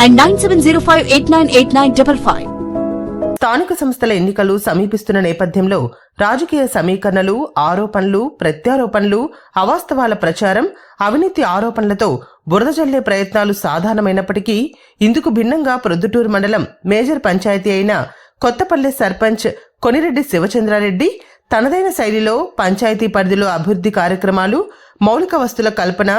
and nine seven zero five eight nine eight nine double five స్థానిక సంస్థల ఎన్నికలు సమీపిస్తున్న నేపథ్యంలో రాజకీయ సమీకరణలు ఆరోపణలు ప్రత్యారోపణలు అవాస్తవాల ప్రచారం అవినీతి ఆరోపణలతో బురద జల్లే ప్రయత్నాలు సాధారణమైనప్పటికీ ఇందుకు భిన్నంగా ప్రొద్దుటూరు మండలం మేజర్ పంచాయతీ అయిన కొత్తపల్లె సర్పంచ్ కొనిరెడ్డి శివచంద్రారెడ్డి తనదైన శైలిలో పంచాయతీ పరిధిలో అభివృద్ధి కార్యక్రమాలు మౌలిక వస్తుల కల్పన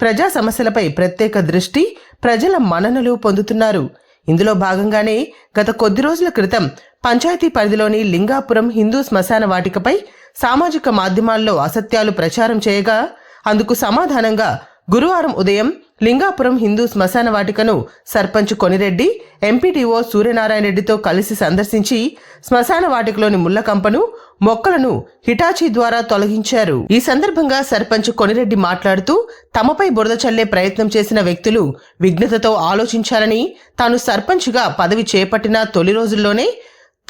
ప్రజా సమస్యలపై ప్రత్యేక దృష్టి ప్రజల మన్ననలు పొందుతున్నారు. ఇందులో భాగంగానే గత కొద్ది రోజుల క్రితం పంచాయతీ పరిధిలోని లింగాపురం హిందూ శ్మశాన వాటికపై సామాజిక మాధ్యమాల్లో అసత్యాలు ప్రచారం చేయగా అందుకు సమాధానంగా గురువారం ఉదయం లింగాపురం హిందూ శ్మశాన వాటికను సర్పంచ్ కొనిరెడ్డి ఎంపీటీఓ సూర్యనారాయణ రెడ్డితో కలిసి సందర్శించి శ్మశాన వాటికలోని ముళ్ళకంపను మొక్కలను హిటాచీ ద్వారా తొలగించారు. ఈ సందర్భంగా సర్పంచ్ కొనిరెడ్డి మాట్లాడుతూ తమపై బురద చల్లే ప్రయత్నం చేసిన వ్యక్తులు విఘ్నతతో ఆలోచించాలని తాను సర్పంచ్గా పదవి చేపట్టిన తొలి రోజుల్లోనే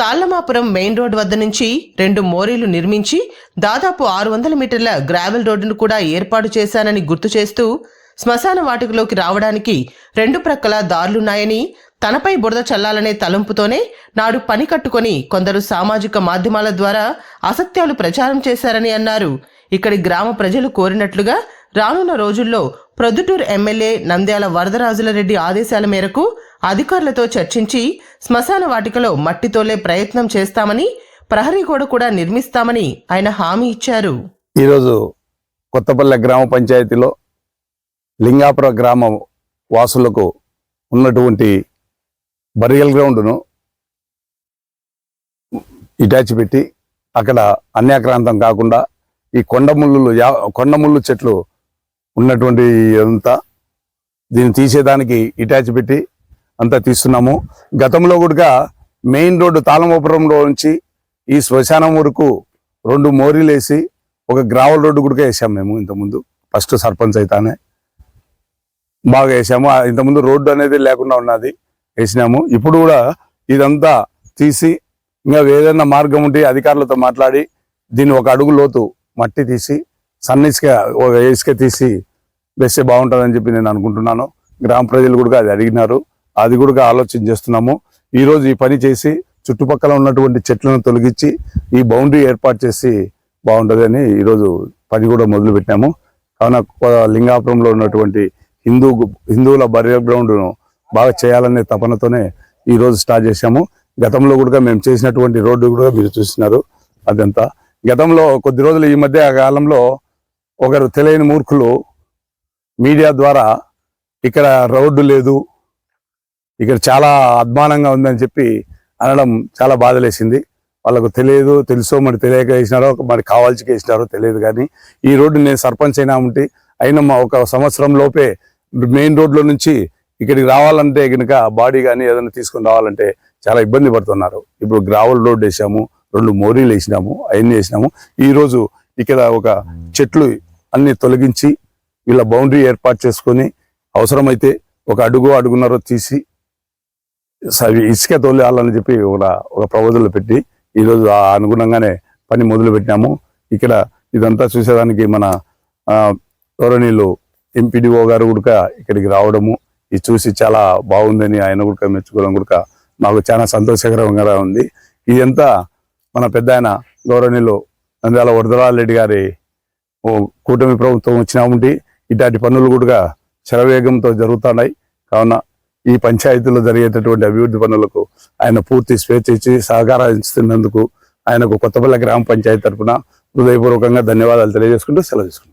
తాళ్ళమాపురం మెయిన్ రోడ్ వద్ద నుంచి రెండు మోరీలు నిర్మించి దాదాపు ఆరు వందల మీటర్ల గ్రావెల్ రోడ్డును కూడా ఏర్పాటు చేశానని గుర్తు చేస్తూ శ్మశాన వాటికలోకి రావడానికి రెండు ప్రక్కల దారులున్నాయని తనపై బురద చల్లాలనే తలంపుతోనే నాడు పని కట్టుకొని కొందరు సామాజిక మాధ్యమాల ద్వారా అసత్యాలు ప్రచారం చేశారని అన్నారు. ఇక్కడి గ్రామ ప్రజలు కోరినట్లుగా రానున్న రోజుల్లో ప్రొద్దుటూరు ఎమ్మెల్యే నంద్యాల వరదరాజుల రెడ్డి ఆదేశాల మేరకు అధికారులతో చర్చించి శ్మశాన వాటికలో మట్టితోలే ప్రయత్నం చేస్తామని ప్రహరీ గోడ కూడా నిర్మిస్తామని ఆయన హామీ ఇచ్చారు. ఈరోజు కొత్తపల్లె గ్రామ పంచాయతీలో లింగాపుర గ్రామ వాసులకు ఉన్నటువంటి బరియల్ గ్రౌండ్ను ఇటాచి పెట్టి అక్కడ అన్యాక్రాంతం కాకుండా ఈ కొండముళ్ళు యా కొండముళ్ళు చెట్లు ఉన్నటువంటి అంతా దీన్ని తీసేదానికి ఇటాచి పెట్టి అంతా తీస్తున్నాము. గతంలో కూడా మెయిన్ రోడ్డు తాళమోపురంలో నుంచి ఈ శ్మశానం వరకు రెండు మోరీలు వేసి ఒక గ్రావల్ రోడ్డు కూడా వేసాము మేము ఇంతకుముందు. ఫస్ట్ సర్పంచ్ అయితేనే బాగా వేసాము. ఇంతకుముందు రోడ్డు అనేది లేకుండా ఉన్నది వేసినాము. ఇప్పుడు కూడా ఇదంతా తీసి ఇంకా ఏదైనా మార్గం ఉంటే అధికారులతో మాట్లాడి దీన్ని ఒక అడుగు లోతు మట్టి తీసి సన్న ఇసుక ఒక ఇసుక తీసి వేస్తే బాగుంటుందని చెప్పి నేను అనుకుంటున్నాను. గ్రామ ప్రజలు కూడా అది అడిగినారు. అది కూడా ఆలోచన చేస్తున్నాము. ఈరోజు ఈ పని చేసి చుట్టుపక్కల ఉన్నటువంటి చెట్లను తొలగించి ఈ బౌండరీ ఏర్పాటు చేసి బాగుంటుందని ఈరోజు పని కూడా మొదలుపెట్టాము కావున లింగాపురంలో ఉన్నటువంటి హిందూ హిందువుల బరియల్ గ్రౌండ్ను బాగా చేయాలనే తపనతోనే ఈరోజు స్టార్ట్ చేశాము. గతంలో కూడా మేము చేసినటువంటి రోడ్డు కూడా మీరు చూసినారు అదంతా. గతంలో కొద్ది రోజులు ఈ మధ్య కాలంలో ఒకరు తెలియని మూర్ఖులు మీడియా ద్వారా ఇక్కడ రోడ్డు లేదు ఇక్కడ చాలా అద్మానంగా ఉందని చెప్పి అనడం చాలా బాధలేసింది. వాళ్ళకు తెలియదు తెలుసో మరి తెలియక వేసినారో మరి కావాల్సి వేసినారో తెలియదు కానీ ఈ రోడ్డు నేను సర్పంచ్ అయినా ఉంటే అయినా మా ఒక సంవత్సరం లోపే మెయిన్ రోడ్లో నుంచి ఇక్కడికి రావాలంటే కనుక బాడీ కానీ ఏదైనా తీసుకొని రావాలంటే చాలా ఇబ్బంది పడుతున్నారు. ఇప్పుడు గ్రావల్ రోడ్ వేసాము రెండు మోరీలు వేసినాము అవన్నీ వేసినాము. ఈరోజు ఇక్కడ ఒక చెట్లు అన్ని తొలగించి వీళ్ళ బౌండరీ ఏర్పాటు చేసుకొని అవసరమైతే ఒక అడుగు అడుగున్నారో తీసి ఇసుక తోలేయాలని చెప్పి ఒక ఒక ప్రపోజల్ పెట్టి ఈరోజు ఆ అనుగుణంగానే పని మొదలు పెట్టినాము. ఇక్కడ ఇదంతా చూసేదానికి మన ఆ, ఎంపీడీఓ గారు కూడా ఇక్కడికి రావడము. ఇది చూసి చాలా బాగుందని ఆయన కూడా మెచ్చుకోవడం కూడా మాకు చాలా సంతోషకరంగా ఉంది. ఇదంతా మన పెద్ద ఆయన గౌరవనీయులు నంద్యాల వరదరారెడ్డి గారి ఓ కూటమి ప్రభుత్వం వచ్చినాముంటి ఇట్లాంటి పనులు కూడా శరవేగంతో జరుగుతున్నాయి. కావున ఈ పంచాయతీలో జరిగేటటువంటి అభివృద్ధి పనులకు ఆయన పూర్తి స్వేచ్ఛ ఇచ్చి సహకారం ఇస్తున్నందుకు ఆయనకు కొత్తపల్లి గ్రామ పంచాయతీ తరఫున హృదయపూర్వకంగా ధన్యవాదాలు తెలియజేసుకుంటూ సెలవు తీసుకుంటాను